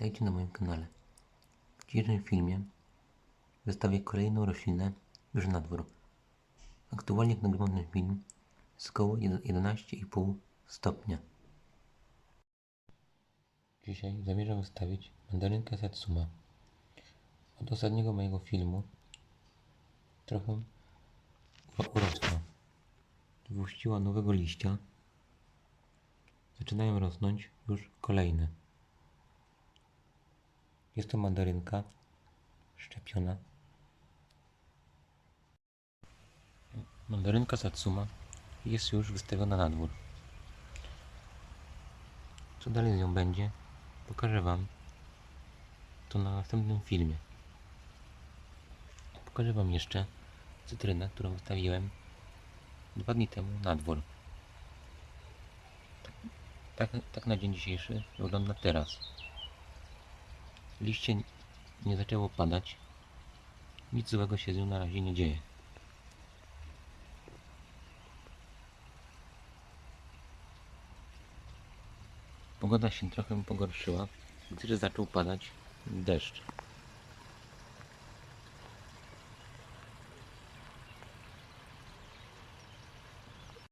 Witajcie na moim kanale. W dzisiejszym filmie wystawię kolejną roślinę już na dwór. Aktualnie nagrywam ten film jest około 11,5 stopnia. Dzisiaj zamierzam wystawić mandarynkę Satsuma. Od ostatniego mojego filmu trochę uro- urosła. Wypuściła nowego liścia. Zaczynają rosnąć już kolejne. Jest to mandarynka szczepiona. Mandarynka Satsuma jest już wystawiona na dwór. Co dalej z nią będzie? Pokażę Wam to na następnym filmie. Pokażę Wam jeszcze cytrynę, którą wystawiłem dwa dni temu na dwór. Tak, tak na dzień dzisiejszy wygląda teraz. Liście nie zaczęło padać. Nic złego się z nią na razie nie dzieje. Pogoda się trochę pogorszyła, gdyż zaczął padać deszcz.